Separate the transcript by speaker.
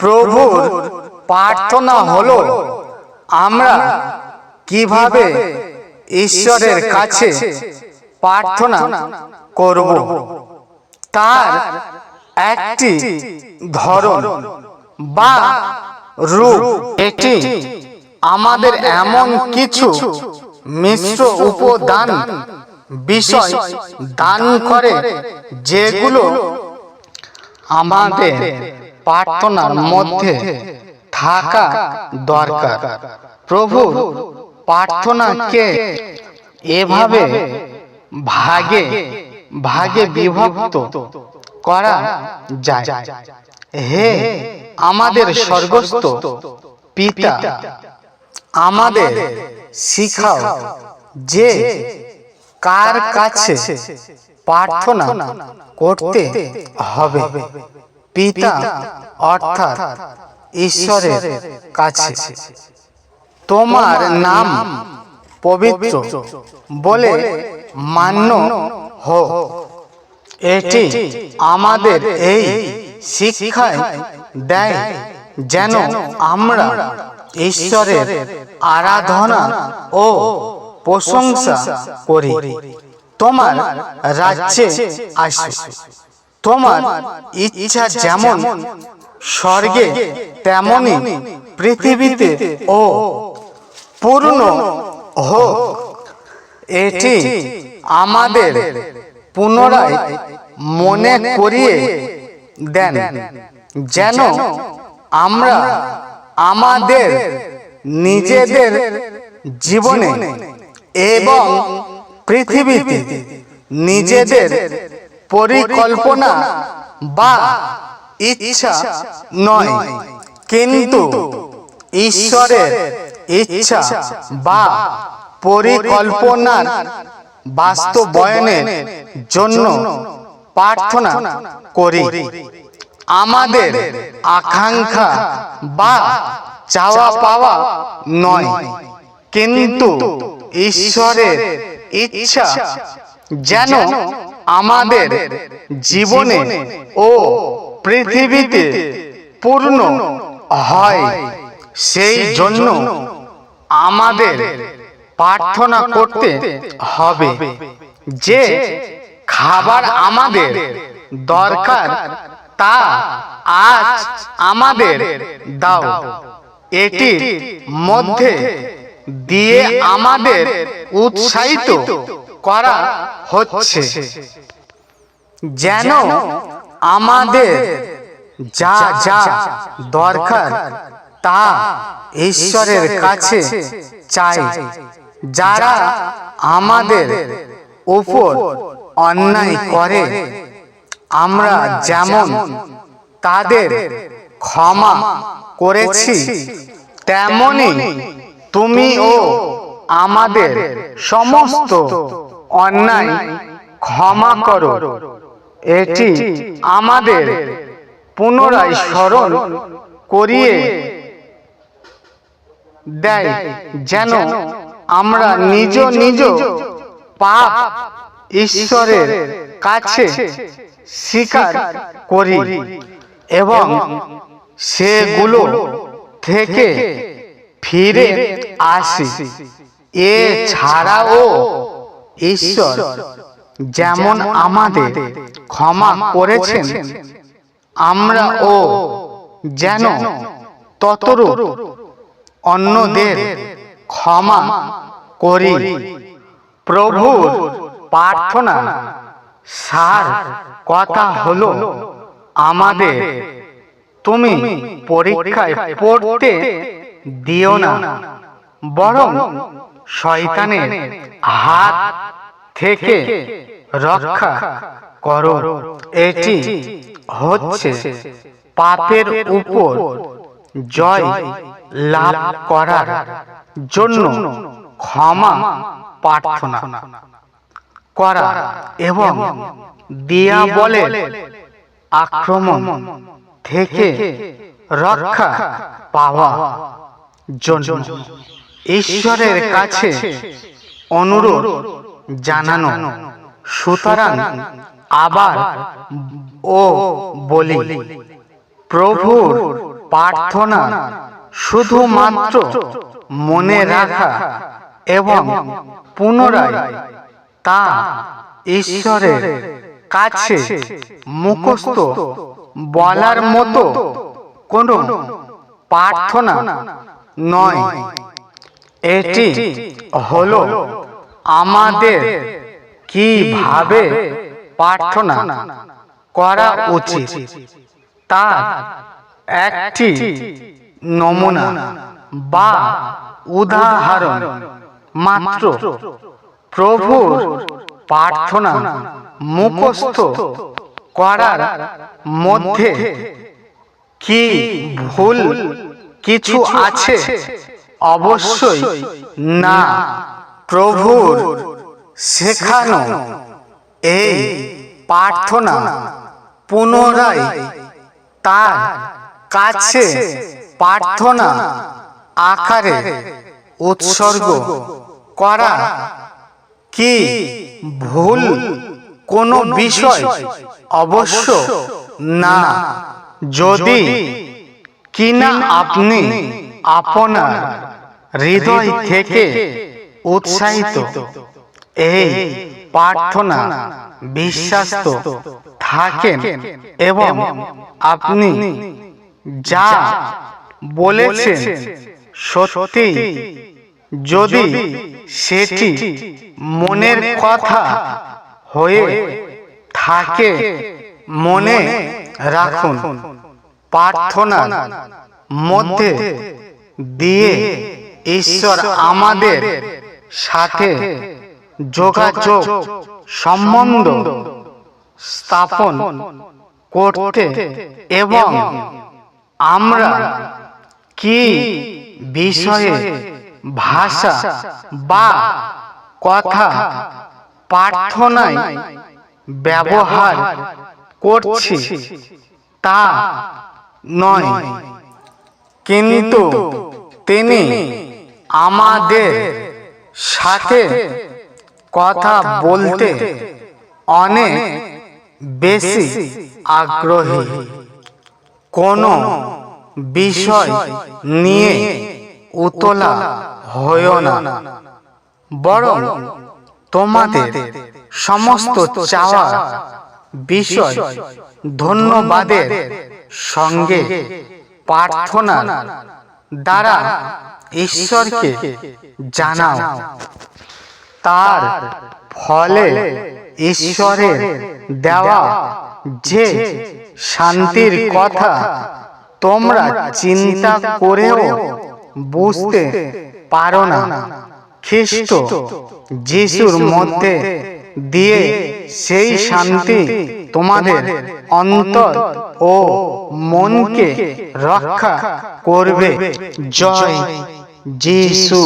Speaker 1: প্রভুর প্রার্থনা হলো, আমরা কীভাবে ঈশ্বরের কাছে প্রার্থনা করব? তার একটি ধরন বা রূপ, এটি আমাদের এমন কিছু মিশ্র উপদান বিষয় দান করে যেগুলো আমাদের প্রার্থনার মধ্যে থাকা দরকার। প্রভু, প্রার্থনাকে এভাবে ভাগে ভাগে বিভক্ত করা যায়। হে আমাদের স্বর্গস্থ পিতা, আমাদের শিখাও যে কার কাছে প্রার্থনা করতে হবে? পিতা অর্থাৎ ঈশ্বরের কাছে। তোমার নাম পবিত্র বলে মান্য হোক এটি আমাদের এই শিক্ষায় দেয় যেন আমরা ঈশ্বরের আরাধনা ও প্রশংসা করি। তোমার রাজ্যে আসো তোমার ইচ্ছা যেমন স্বর্গে, তেমনি পৃথিবীতে ও পূর্ণ হোক। এটি আমাদের পুনরায় মনে করিয়ে দেন, যেন আমরা আমাদের নিজেদের জীবনে এবং পৃথিবীতে নিজেদের পরিকল্পনা বা ইচ্ছা নয়। কিন্তু ঈশ্বরের ইচ্ছা বা পরিকল্পনার বাস্তবায়নের জন্য প্রার্থনা করি। আমাদের আকাঙ্ক্ষা বা চাওয়া পাওয়া নয়। কিন্তু ঈশ্বরের ইচ্ছা যেন আমাদের জীবনে ও পৃথিবীতে পূর্ণ হয়। সেই জন্য আমাদের প্রার্থনা করতে হবে। যে খাবার আমাদের দরকার তা আজ আমাদের দাও। এটির মধ্যে দিয়ে আমাদের উৎসাহিত করা হচ্ছে। যেন আমাদের যা যা দরকার তা ঈশ্বরের কাছে চাই। যারা আমাদের উপর অন্যায় করে আমরা যেমন তাদের ক্ষমা করেছি তেমনি তুমিও আমাদের সমস্ত অন্যায় ক্ষমা করো। এটি আমাদের পুনরায় স্মরণ করিয়ে দেয়। যেন আমরা নিজ নিজ পাপ ঈশ্বরের কাছে স্বীকার করি এবং সেগুলো থেকে ফিরে আসি। এ ছাড়াও ঈশ্বর যেমন আমাদের ক্ষমা করেছেন আমরা ও যেন ততরূপ অন্যদের ক্ষমা করি। প্রভুর প্রার্থনা, সার কথা হলো, আমাদের তুমি পরীক্ষায় পড়তে দিও না। বরং শয়তানের হাত থেকে রক্ষা করো। এটি হচ্ছে পাপের উপর জয় লাভ করার জন্য ক্ষমা প্রার্থনা করা এবং দিয়া বলে আক্রমণ থেকে রক্ষা পাওয়া জন্য। ঈশ্বরের কাছে অনুরোধ জানানো। সুতরাং আবার ও বলি প্রভুর প্রার্থনা শুধুমাত্র মনে রাখা এবং পুনরায় তা ঈশ্বরের কাছে মুখস্থ বলার মতো কোনো প্রার্থনা নয়। এটি হলো আমাদের কীভাবে প্রার্থনা করা উচিত? তার একটি নমুনা বা উদাহরণ মাত্র প্রভুর প্রার্থনা মুখস্থ করার মধ্যে কি ভুল কিছু আছে? অবশ্যই না। প্রভুর শেখানো এই প্রার্থনা পুনরায় তার কাছে প্রার্থনা আকারে উৎসর্গ করা কি ভুল কোনো বিষয় অবশ্য না। যদি কিনা আপনি আপনার হৃদয় থেকে উৎসাহিত। এই প্রার্থনা বিশ্বাস থাকেন এবং আপনি যা বলেছেন সত্যি যদি সেটি মনের কথা হয়ে থাকে মনে রাখুন। প্রার্থনা মধ্যে দিয়ে ঈশ্বর আমাদের সাথে যোগাযোগ সম্বন্ধ স্থাপন করতে এবং আমরা কি বিষয়ে ভাষা বা কথা প্রার্থনায় ব্যবহার করছি তা নয়। কিন্তু তিনি আমাদের সাথে কথা বলতে অনেক বেশি আগ্রহী। কোনো বিষয় নিয়ে উতলা হয়েও না। বরং তোমাদের সমস্ত চাওয়া বিষয় ধন্যবাদের সঙ্গে প্রার্থনা দ্বারা ঈশ্বরকে জানাও। তার ফলে ঈশ্বরের দেওয়া যে শান্তির কথা তোমরা চিন্তা করেও বুঝতে পারো না। খ্রিস্ট যিশুর মধ্যে দিয়ে সেই শান্তি তোমাদের অন্তর ও মনকে রক্ষা করবে। জয় যিশু।